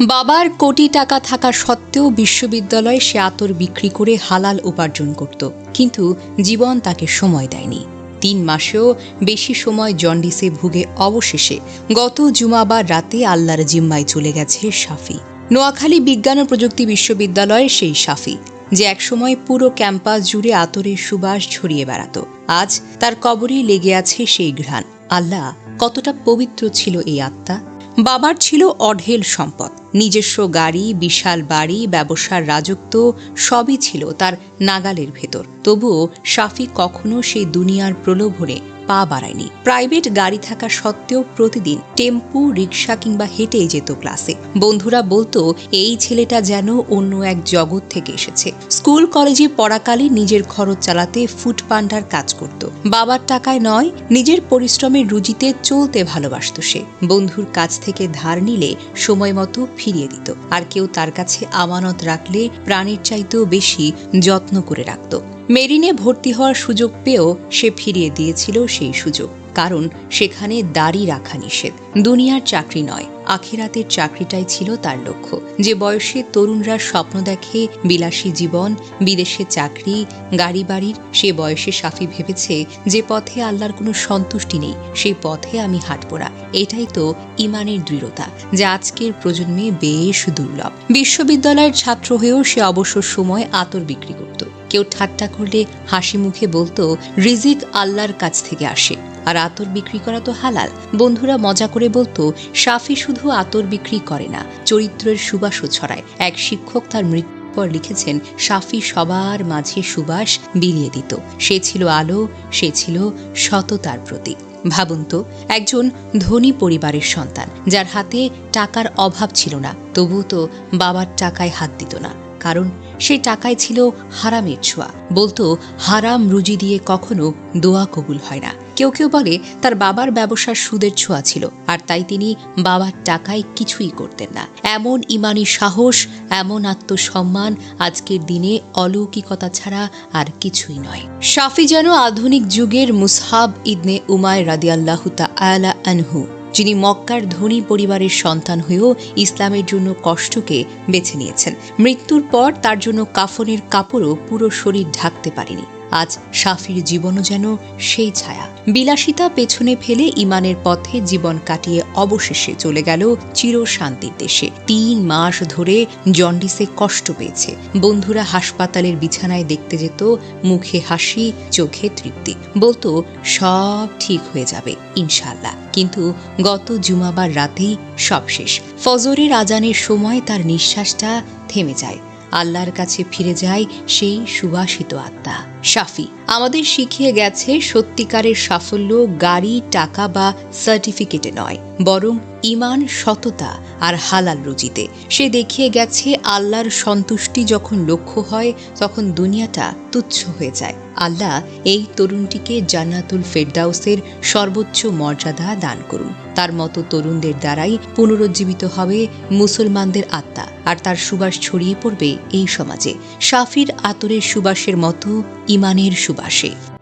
বাবার কোটি টাকা থাকা সত্ত্বেও বিশ্ববিদ্যালয়ে সে আতর বিক্রি করে হালাল উপার্জন করত। কিন্তু জীবন তাকে সময় দেয়নি। তিন মাসেও বেশি সময় জন্ডিসে ভুগে অবশেষে গত জুমাবার রাতে আল্লাহর জিম্মায় চলে গেছে সাফি নোয়াখালী বিজ্ঞান ও প্রযুক্তি বিশ্ববিদ্যালয়ের সেই সাফি যে একসময় পুরো ক্যাম্পাস জুড়ে আতরের সুবাস ছড়িয়ে বেড়াত। আজ তার কবরেই লেগে আছে সেই ঘ্রাণ। আল্লাহ কতটা পবিত্র ছিল এই আত্মা! বাবার ছিল অঢেল সম্পদ। নিজস্ব গাড়ি, বিশাল বাড়ি, ব্যবসার রাজত্ব, সবই ছিল তার নাগালের ভেতর। তবুও শাফি কখনো সেই দুনিয়ার প্রলোভনে পা বাড়ায়নি। প্রাইভেট গাড়ি থাকা সত্ত্বেও প্রতিদিন টেম্পু রিক্সা কিংবা হেঁটেই যেত ক্লাসে। বন্ধুরা বলতো, এই ছেলেটা যেন অন্য এক জগৎ থেকে এসেছে। স্কুল, কলেজে পড়াকালীন নিজের খরচ চালাতে ফুড পান্ডার কাজ করত। বাবার টাকায় নয়, নিজের পরিশ্রমের রুজিতে চলতে ভালোবাসত সে। বন্ধুর কাছ থেকে ধার নিলে সময় মতো ফিরিয়ে দিত। আর কেউ তার কাছে আমানত রাখলে প্রাণের চাইতেও বেশি যত্ন করে রাখত। মেরিনে ভর্তি হওয়ার সুযোগ পেয়েও সে ফিরিয়ে দিয়েছিল সেই সুযোগ। কারণ সেখানে দাড়ি রাখা নিষেধ। দুনিয়ার চাকরি নয়, আখিরাতের চাকরিটাই ছিল তার লক্ষ্য। যে বয়সে তরুণরা স্বপ্ন দেখে বিলাসী জীবন, বিদেশে চাকরি, গাড়ি বাড়ির, সে বয়সে সাফি ভেবেছে যে পথে আল্লাহর কোনো সন্তুষ্টি নেই, সেই পথে আমি হাঁটব না। এটাই তো ইমানের দৃঢ়তা, যা আজকের প্রজন্মে বেশ দুর্লভ। বিশ্ববিদ্যালয়ের ছাত্র হয়েও সে অবসর সময় আতর বিক্রি করত। কেউ ঠাট্টা করলে হাসি মুখে বলতো, রিজিক আল্লাহর কাছ থেকে আসে। আর আতর বিক্রি করা তো হালাল। বন্ধুরা মজা করে বলতো সাফি শুধু আতর বিক্রি করে না, চরিত্রের সুবাসও ছড়ায়। এক শিক্ষক তার মৃত্যু পর লিখেছেন সাফি সবার মাঝে সুবাস বিলিয়ে দিত। সে ছিল আলো, সে ছিল সততার প্রতীক। ভাবুন তো, একজন ধনী পরিবারের সন্তান, যার হাতে টাকার অভাব ছিল না তবু তো বাবার টাকায় হাত দিত না। কারণ সেই টাকায় ছিল হারামের ছোঁয়া। বলতো, হারাম রুজি দিয়ে কখনো দোয়া কবুল হয় না। কেউ কেউ বলে, তার বাবার ব্যবসার সুদের ছোঁয়া ছিল, আর তাই তিনি বাবার টাকায় কিছুই করতেন না। এমন ইমানি সাহস, এমন আত্মসম্মান আজকের দিনে অলৌকিকতা ছাড়া আর কিছুই নয়। শাফি যেন আধুনিক যুগের মুসহাব ইদনে উমায় রাদিয়াল্লাহু তাআলা আনহু যিনি মক্কার ধনী পরিবারের সন্তান হয়েও ইসলামের জন্য কষ্টকে বেছে নিয়েছেন। মৃত্যুর পর তার জন্য কাফনের কাপড়ও পুরো শরীর ঢাকতে পারেনি। আজ সাফির জীবনও যেন সেই ছায়া। বিলাসিতা পেছনে ফেলে ইমানের পথে জীবন কাটিয়ে অবশেষে চলে গেল চির শান্তির দেশে। তিন মাস ধরে জন্ডিসে কষ্ট পেয়েছে। বন্ধুরা হাসপাতালের বিছানায় দেখতে যেত, মুখে হাসি, চোখে তৃপ্তি। বলতো, সব ঠিক হয়ে যাবে ইনশাল্লাহ কিন্তু গত জুমাবার রাতেই সব শেষ। ফজরের আজানের সময় তার নিঃশ্বাসটা থেমে যায়। আল্লাহর কাছে ফিরে যায় সেই সুবাসিত আত্মা। সাফি আমাদের শিখিয়ে গেছে সত্যিকারের সাফল্য গাড়ি, টাকা বা সার্টিফিকেটে নয়। বরং ইমান সততা আর হালাল রুজিতে। সে দেখিয়ে গেছে, আল্লাহর সন্তুষ্টি যখন লক্ষ্য হয়, তখন দুনিয়াটা তুচ্ছ হয়ে যায়। আল্লাহ এই তরুণটিকে জান্নাতুল ফেরদাউসের সর্বোচ্চ মর্যাদা দান করুন। তার মতো তরুণদের দ্বারাই পুনরুজ্জীবিত হবে মুসলমানদের আত্মা, আর তার সুবাস ছড়িয়ে পড়বে এই সমাজে। শাফির আতরের সুবাসের মতো ইমানের সুবাসে।